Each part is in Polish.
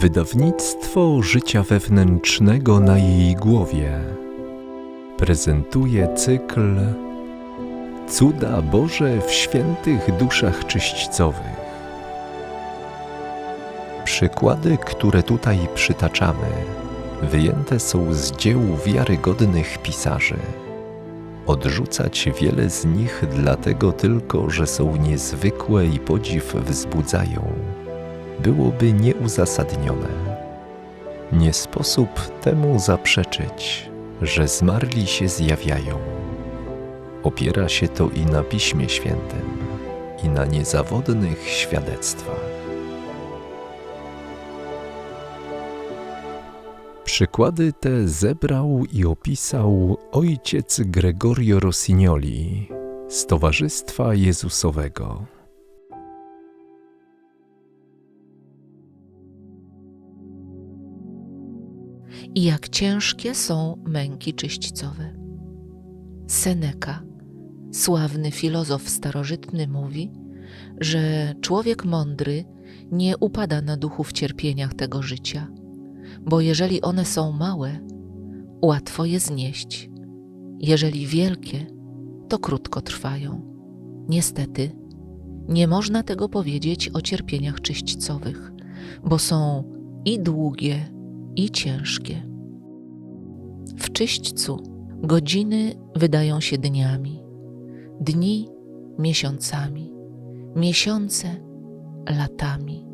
Wydawnictwo życia wewnętrznego na jej głowie prezentuje cykl Cuda Boże w świętych duszach czyśćcowych. Przykłady, które tutaj przytaczamy, wyjęte są z dzieł wiarygodnych pisarzy. Odrzucać wiele z nich dlatego tylko, że są niezwykłe i podziw wzbudzają, byłoby nieuzasadnione. Nie sposób temu zaprzeczyć, że zmarli się zjawiają. Opiera się to i na Piśmie Świętym, i na niezawodnych świadectwach. Przykłady te zebrał i opisał ojciec Gregorio Rossignoli z Towarzystwa Jezusowego. I jak ciężkie są męki czyśćcowe. Seneca, sławny filozof starożytny, mówi, że człowiek mądry nie upada na duchu w cierpieniach tego życia, bo jeżeli one są małe, łatwo je znieść. Jeżeli wielkie, to krótko trwają. Niestety, nie można tego powiedzieć o cierpieniach czyśćcowych, bo są i długie, i ciężkie. W czyśćcu godziny wydają się dniami, dni miesiącami, miesiące latami,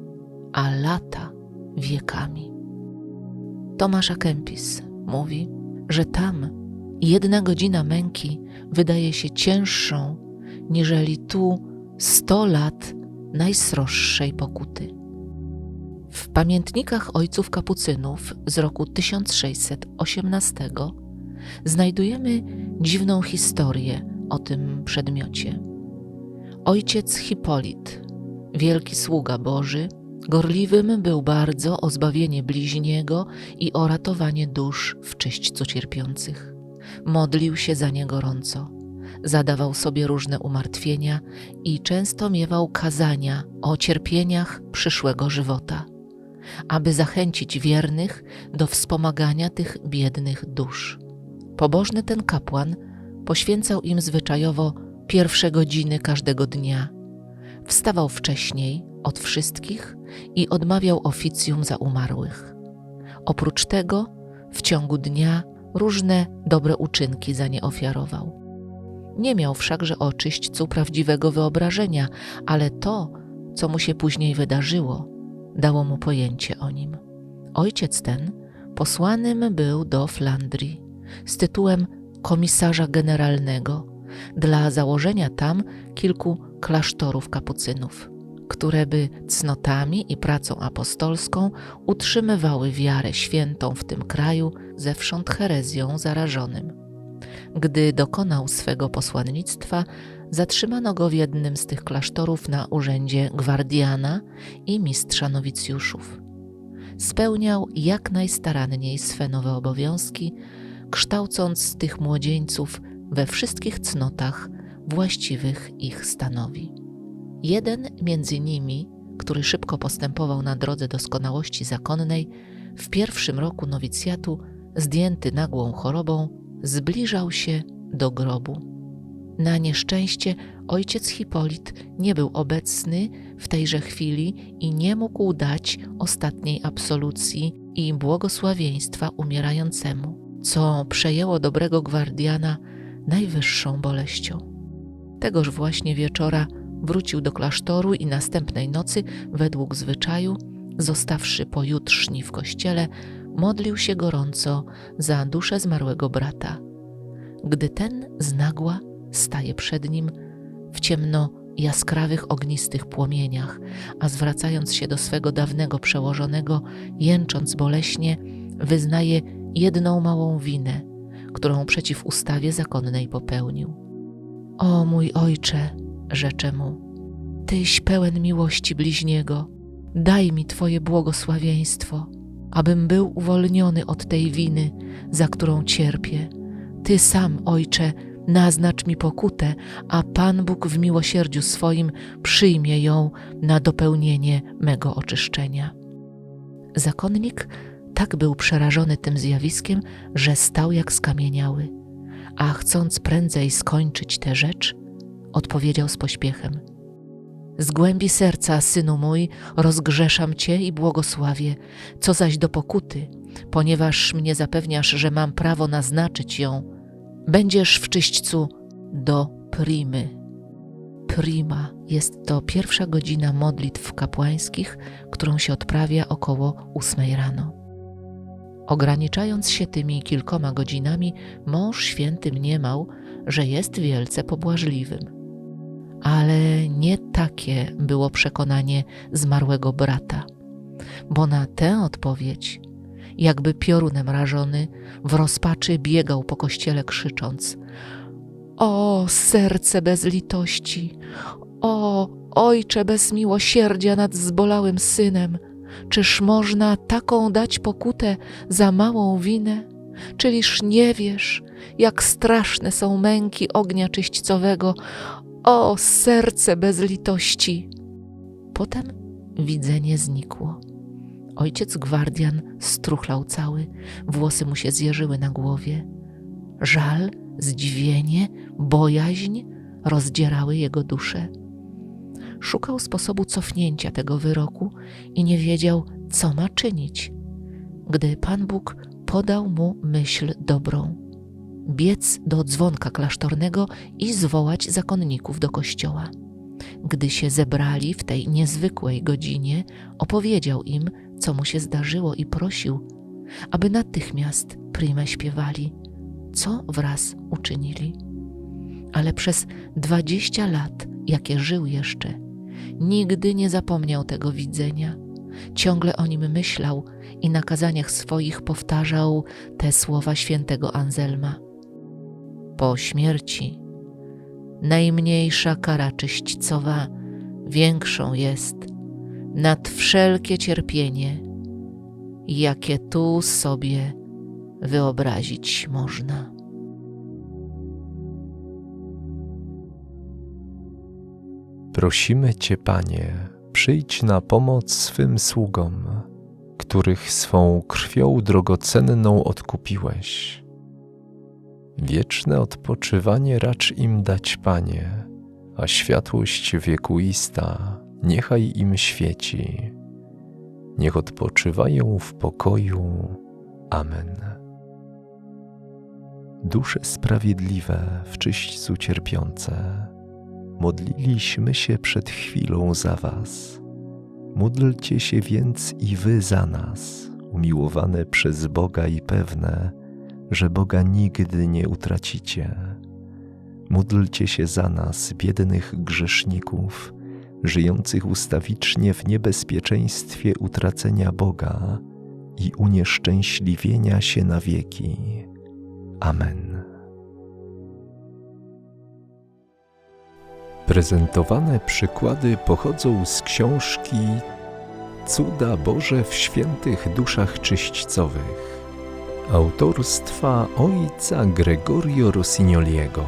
a lata wiekami. Tomasz Kempis mówi, że tam jedna godzina męki wydaje się cięższą, niżeli tu sto lat najsroższej pokuty. W pamiętnikach ojców kapucynów z roku 1618 znajdujemy dziwną historię o tym przedmiocie. Ojciec Hipolit, wielki sługa Boży, gorliwym był bardzo o zbawienie bliźniego i o ratowanie dusz w czyśćcu cierpiących. Modlił się za nie gorąco zadawał sobie różne umartwienia i często miewał kazania o cierpieniach przyszłego żywota aby zachęcić wiernych do wspomagania tych biednych dusz. Pobożny ten kapłan poświęcał im zwyczajowo pierwsze godziny każdego dnia. Wstawał wcześniej od wszystkich i odmawiał oficjum za umarłych. Oprócz tego w ciągu dnia różne dobre uczynki za nie ofiarował. Nie miał wszakże o czyśćcu prawdziwego wyobrażenia, ale to, co mu się później wydarzyło, dało mu pojęcie o nim. Ojciec ten posłanym był do Flandrii z tytułem komisarza generalnego dla założenia tam kilku klasztorów kapucynów, które by cnotami i pracą apostolską utrzymywały wiarę świętą w tym kraju zewsząd herezją zarażonym. Gdy dokonał swego posłannictwa, zatrzymano go w jednym z tych klasztorów na urzędzie gwardiana i mistrza nowicjuszów. Spełniał jak najstaranniej swe nowe obowiązki, kształcąc tych młodzieńców we wszystkich cnotach właściwych ich stanowi. Jeden między nimi, który szybko postępował na drodze doskonałości zakonnej, w pierwszym roku nowicjatu, zdjęty nagłą chorobą, zbliżał się do grobu. Na nieszczęście ojciec Hipolit nie był obecny w tejże chwili i nie mógł dać ostatniej absolucji i błogosławieństwa umierającemu, co przejęło dobrego gwardiana najwyższą boleścią. Tegoż właśnie wieczora wrócił do klasztoru i następnej nocy, według zwyczaju, zostawszy pojutrzni w kościele, modlił się gorąco za duszę zmarłego brata. Gdy ten znagła staje przed nim w ciemno jaskrawych, ognistych płomieniach, a zwracając się do swego dawnego przełożonego, jęcząc boleśnie, wyznaje jedną małą winę, którą przeciw ustawie zakonnej popełnił. O mój ojcze, rzecze mu, tyś pełen miłości bliźniego, daj mi Twoje błogosławieństwo, abym był uwolniony od tej winy, za którą cierpię. Ty sam, ojcze, naznacz mi pokutę, a Pan Bóg w miłosierdziu swoim przyjmie ją na dopełnienie mego oczyszczenia. Zakonnik tak był przerażony tym zjawiskiem, że stał jak skamieniały, a chcąc prędzej skończyć tę rzecz, odpowiedział z pośpiechem: Z głębi serca, synu mój, rozgrzeszam cię i błogosławię, co zaś do pokuty, ponieważ mnie zapewniasz, że mam prawo naznaczyć ją, będziesz w czyśćcu do primy. Prima jest to pierwsza godzina modlitw kapłańskich, którą się odprawia około ósmej rano. Ograniczając się tymi kilkoma godzinami, mąż święty mniemał, że jest wielce pobłażliwym. Ale nie takie było przekonanie zmarłego brata, bo na tę odpowiedź, jakby piorunem rażony, w rozpaczy biegał po kościele krzycząc: O, serce bez litości! O, ojcze bez miłosierdzia nad zbolałym synem! Czyż można taką dać pokutę za małą winę? Czyliż nie wiesz, jak straszne są męki ognia czyśćcowego? O, serce bez litości! Potem widzenie znikło. Ojciec gwardian struchlał cały, włosy mu się zjeżyły na głowie. Żal, zdziwienie, bojaźń rozdzierały jego duszę. Szukał sposobu cofnięcia tego wyroku i nie wiedział, co ma czynić, gdy Pan Bóg podał mu myśl dobrą. Biec do dzwonka klasztornego i zwołać zakonników do kościoła. Gdy się zebrali w tej niezwykłej godzinie, opowiedział im, co mu się zdarzyło i prosił, aby natychmiast prymę śpiewali, co wraz uczynili. Ale przez dwadzieścia lat, jakie żył jeszcze, nigdy nie zapomniał tego widzenia. Ciągle o nim myślał i na kazaniach swoich powtarzał te słowa świętego Anselma. Po śmierci najmniejsza kara czyśćcowa większą jest nad wszelkie cierpienie, jakie tu sobie wyobrazić można. Prosimy Cię, Panie, przyjdź na pomoc swym sługom, których swą krwią drogocenną odkupiłeś. Wieczne odpoczywanie racz im dać, Panie, a światłość wiekuista niechaj im świeci. Niech odpoczywają w pokoju. Amen. Dusze sprawiedliwe w czyśćcu cierpiące, modliliśmy się przed chwilą za Was. Módlcie się więc i Wy za nas, umiłowane przez Boga i pewne, że Boga nigdy nie utracicie. Módlcie się za nas, biednych grzeszników, żyjących ustawicznie w niebezpieczeństwie utracenia Boga i unieszczęśliwienia się na wieki. Amen. Prezentowane przykłady pochodzą z książki Cuda Boże w świętych duszach czyśćcowych autorstwa ojca Gregorio Rossignoliego.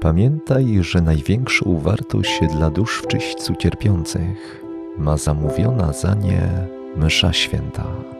Pamiętaj, że największą wartość dla dusz w czyśćcu cierpiących ma zamówiona za nie msza święta.